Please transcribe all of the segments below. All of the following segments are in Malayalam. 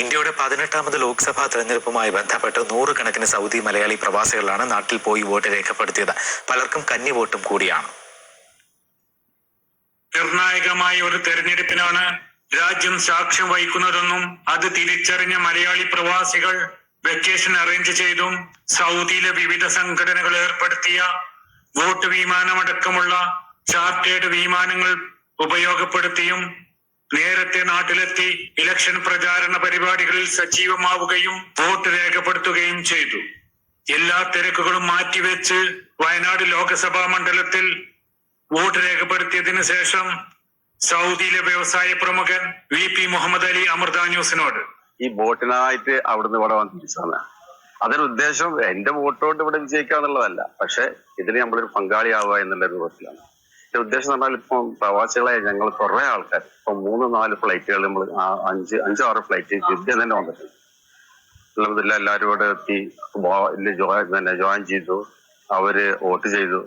ഇന്ത്യയുടെ പതിനെട്ടാമത് ലോക്സഭാ തെരഞ്ഞെടുപ്പുമായി ബന്ധപ്പെട്ട് നൂറുകണക്കിന് സൗദി മലയാളി പ്രവാസികളാണ് നാട്ടിൽ പോയി വോട്ട് രേഖപ്പെടുത്തിയത്. പലർക്കും കന്നി വോട്ടും കൂടിയാണ്. നിർണായകമായ ഒരു തെരഞ്ഞെടുപ്പിനാണ് രാജ്യം സാക്ഷ്യം വഹിക്കുന്നതെന്നും അത് തിരിച്ചറിഞ്ഞ മലയാളി പ്രവാസികൾ വെക്കേഷൻ അറേഞ്ച് ചെയ്തും സൗദിയിലെ വിവിധ സംഘടനകൾ ഏർപ്പെടുത്തിയ വോട്ട് വിമാനമടക്കമുള്ള ചാർട്ടേഡ് വിമാനങ്ങൾ ഉപയോഗപ്പെടുത്തിയും നേരത്തെ നാട്ടിലെത്തി ഇലക്ഷൻ പ്രചാരണ പരിപാടികളിൽ സജീവമാവുകയും വോട്ട് രേഖപ്പെടുത്തുകയും ചെയ്തു. എല്ലാ തിരക്കുകളും മാറ്റിവെച്ച് വയനാട് ലോക്സഭാ മണ്ഡലത്തിൽ വോട്ട് രേഖപ്പെടുത്തിയതിനു ശേഷം സൗദിയിലെ വ്യവസായ പ്രമുഖൻ വി പി മുഹമ്മദ് അലി അമൃത ന്യൂസിനോട്. ഈ വോട്ടിനായിട്ട് അവിടുന്ന് ഇവിടെ വന്നിരിക്കുന്ന അതിന് ഉദ്ദേശം എന്റെ വോട്ടോട്ട് ഇവിടെ വിജയിക്കുക എന്നുള്ളതല്ല പക്ഷെ ഇതിന് നമ്മളൊരു പങ്കാളിയാവുക എന്നുള്ള രൂപത്തിലാണ് ഉദ്ദേശം എന്ന് പറഞ്ഞാൽ ഇപ്പം പ്രവാസികളായ ഞങ്ങൾ കുറെ ആൾക്കാർ ഇപ്പൊ മൂന്ന് നാല് ഫ്ലൈറ്റുകൾ നമ്മൾ അഞ്ച് അഞ്ചാറ് ഫ്ലൈറ്റ് ജിദ്ദ തന്നെ വന്നിട്ടുണ്ട്. എല്ലാവരും ഇവിടെ എത്തി ഇതിൽ ജോയിൻ ചെയ്തു അവർ വോട്ട് ചെയ്തു.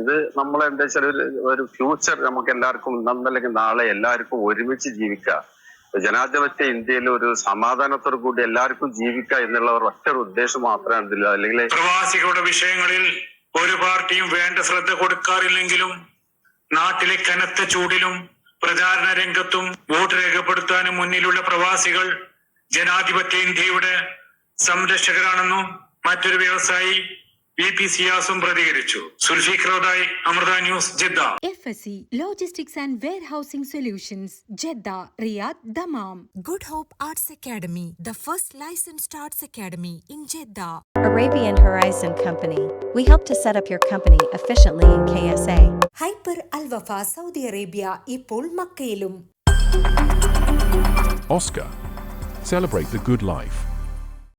ഇത് നമ്മൾ എന്താ വെച്ചാൽ ഒരു ഒരു ഫ്യൂച്ചർ നമുക്ക് എല്ലാവർക്കും ഇന്നല്ലെങ്കിൽ നാളെ എല്ലാവർക്കും ഒരുമിച്ച് ജീവിക്കുക. ജനാധിപത്യ ഇന്ത്യയിൽ ഒരു സമാധാനത്തോടു കൂടി എല്ലാവർക്കും ജീവിക്കുക എന്നുള്ള ഒറ്റ ഉദ്ദേശം മാത്രമാണ് ഇതില്ല അല്ലെങ്കിൽ പ്രവാസികളുടെ വിഷയങ്ങളിൽ ഒരു പാർട്ടിയും വേണ്ട ശ്രദ്ധ കൊടുക്കാറില്ലെങ്കിലും നാട്ടിലെ കനത്ത ചൂടിലും പ്രചാരണ രംഗത്തും വോട്ട് രേഖപ്പെടുത്താനും മുന്നിലുള്ള പ്രവാസികൾ ജനാധിപത്യ ഇന്ത്യയുടെ സംരക്ഷകരാണെന്നും മറ്റൊരു വ്യവസായി വി പി സിയാസും പ്രതികരിച്ചു സുൽഫിഖ്രോദായി Amrita news Jeddah FSC Logistics and Warehousing Solutions, Jeddah, Riyadh, Dammam. Good Hope Arts Academy, the first licensed arts academy in Jeddah. Arabian Horizon Company. We help to set up your company efficiently in KSA. Hyper Al Wafa Saudi Arabia ഇപ്പോൾ മക്കയിലും Oscar. Celebrate the good life.